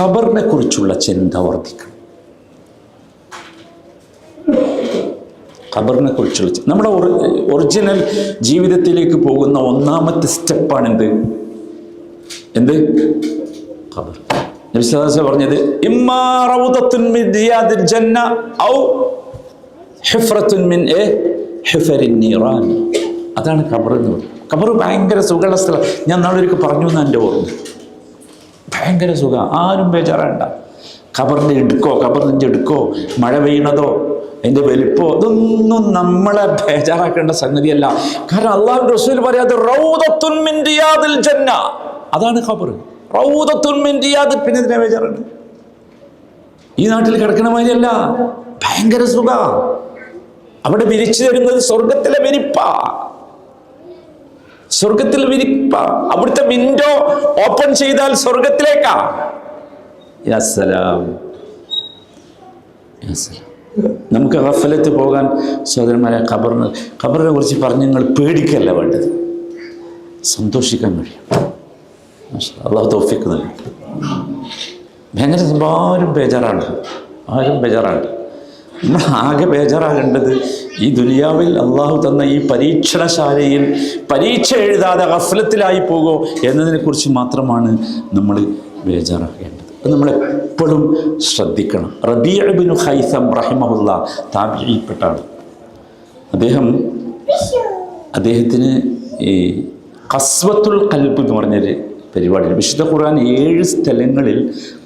ഖബറിനെ കുറിച്ചുള്ള ചിന്ത വർദ്ധിക്കണം ഖബറിനെ കുറിച്ചുള്ള നമ്മുടെ ഒറിജിനൽ ജീവിതത്തിലേക്ക് പോകുന്ന ഒന്നാമത്തെ സ്റ്റെപ്പാണ് എന്ത്? എന്ത് ഖബർ പറഞ്ഞത് അതാണ് ഖബർ എന്ന് പറയുന്നത്. ഖബർ ഭയങ്കര സുഖമുള്ള സ്ഥലം. ഞാൻ നാളൊരിക്കൽ പറഞ്ഞു എന്നാണ് എന്റെ ഓർമ്മ. ഭയങ്കര സുഖം. ആരും ബേജാറാണ്ട. ഖബറിന്റെ എടുക്കോ ഖബറിന്റെ എടുക്കോ മഴ പെയ്യണതോ എന്റെ വലിപ്പോ ഇതൊന്നും നമ്മളെ ബേജാറാക്കേണ്ട സംഗതിയല്ല. കാരണം അള്ളാഹു റസൂൽ പറയാതെ ജന്ന അതാണ് ഖബർ. റിയാദിൽ പിന്നെ ഇതിനെ ബേജാറുണ്ട് ഈ നാട്ടിൽ കിടക്കണ മാതിരിയല്ല. ഭയങ്കര സുഖ. അവിടെ വിരിച്ചു തരുന്നത് സ്വർഗത്തിലെ വിരിപ്പ. സ്വർഗത്തിലെ വിരിപ്പ അവിടുത്തെ വിൻഡോ ഓപ്പൺ ചെയ്താൽ സ്വർഗത്തിലേക്കാ. നമുക്ക് റഫലത്ത് പോകാൻ സഹോദരന്മാരെ ഖബറിന് ഖബറിനെ കുറിച്ച് പറഞ്ഞ് നിങ്ങൾ പേടിക്കല്ല വേണ്ടത്. സന്തോഷിക്കാൻ കഴിയും. അള്ളാഹു തോഫിക്ക് നൽകി. ഭയങ്കര ആരും ബേജാറാണ്. ആരും ബേജാറാണ്. നമ്മൾ ആകെ ബേജാറാകേണ്ടത് ഈ ദുനിയാവിൽ അള്ളാഹു തന്ന ഈ പരീക്ഷണശാലയിൽ പരീക്ഷ എഴുതാതെ ഗഫലത്തിലായി പോകോ എന്നതിനെക്കുറിച്ച് മാത്രമാണ് നമ്മൾ ബേജാറാകേണ്ടത് അത് നമ്മളെപ്പോഴും ശ്രദ്ധിക്കണം. റബിയബിനു ഹൈസം റഹിമഹുല്ല ആൾ അദ്ദേഹം അദ്ദേഹത്തിന് ഈ കസ്വത്തുൽ കൽബ് എന്ന് പറഞ്ഞൊരു പരിപാടി വിശുദ്ധ ഖുർആൻ ഏഴ് സ്ഥലങ്ങളിൽ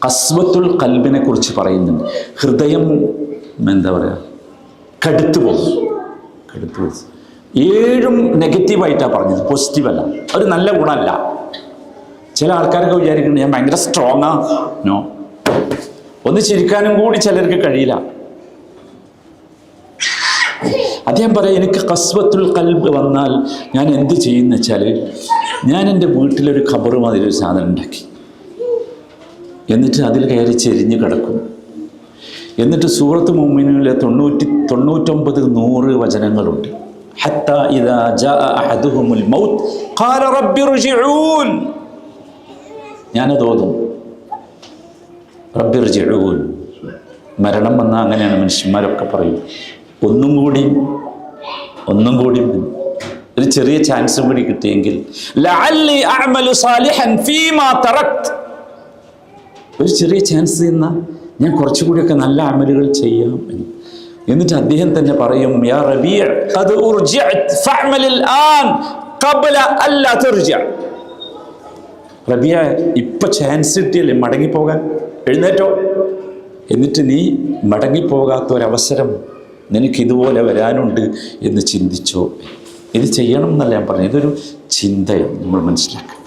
കസ്വത്തുൽ കൽബിനെ കുറിച്ച് പറയുന്നുണ്ട്. ഹൃദയം എന്താ പറയുക കടുത്തു പോസ് കടുത്തു പോകും. ഏഴും നെഗറ്റീവായിട്ടാണ് പറഞ്ഞത്. പോസിറ്റീവല്ല അതൊരു നല്ല ഗുണമല്ല. ചില ആൾക്കാരൊക്കെ വിചാരിക്കുന്നത് ഞാൻ ഭയങ്കര സ്ട്രോങ്ങാ നോ ഒന്ന് ചിരിക്കാനും കൂടി ചിലർക്ക് കഴിയില്ല. അദ്ദേഹം പറയാം എനിക്ക് കസ്വത്തുൽ കൽബ് വന്നാൽ ഞാൻ എന്ത് ചെയ്യുന്ന വെച്ചാൽ ഞാൻ എന്റെ വീട്ടിലൊരു ഖബറ് മാതിരി ഒരു സാധനം ഉണ്ടാക്കി. എന്നിട്ട് അതിൽ കയറി ചെരിഞ്ഞ് കിടക്കും. എന്നിട്ട് സൂറത്ത് മുമ്മിനിലെ തൊണ്ണൂറ്റി തൊണ്ണൂറ്റൊമ്പത് നൂറ് വചനങ്ങളുണ്ട്. അഹദുഹുമുൽ മൗത്ത് ഖാല ഞാനത് ഓതും. റബ്ബി ർജിഊൻ മരണം വന്നാൽ അങ്ങനെയാണ് മനുഷ്യന്മാരൊക്കെ പറയും. ഒന്നും കൂടി ഒന്നും കൂടി ഒരു ചെറിയ ചാൻസ് കൂടി കിട്ടിയെങ്കിൽ ഒരു ചെറിയ ചാൻസ് തന്ന ഞാൻ കുറച്ചുകൂടിയൊക്കെ നല്ല അമലുകൾ ചെയ്യാം എന്ന്. എന്നിട്ട് അദ്ദേഹം തന്നെ പറയും യാ റബീഅ ഖദ് ഉർജിഅത് ഫഅമലിൽ ആൻ അല്ലാ തുർജിഅ. റബിയ ഇപ്പൊ ചാൻസ് കിട്ടിയല്ലേ മടങ്ങിപ്പോകാൻ? എഴുന്നേറ്റോ. എന്നിട്ട് നീ മടങ്ങിപ്പോകാത്ത ഒരവസരം നിനക്ക് ഇതുപോലെ വരാനുണ്ട് എന്ന് ചിന്തിച്ചോ. ഇത് ചെയ്യണം എന്നല്ല ഞാൻ പറഞ്ഞു ഇതൊരു ചിന്തയാണ്. നമ്മൾ മനസ്സിലാക്കുക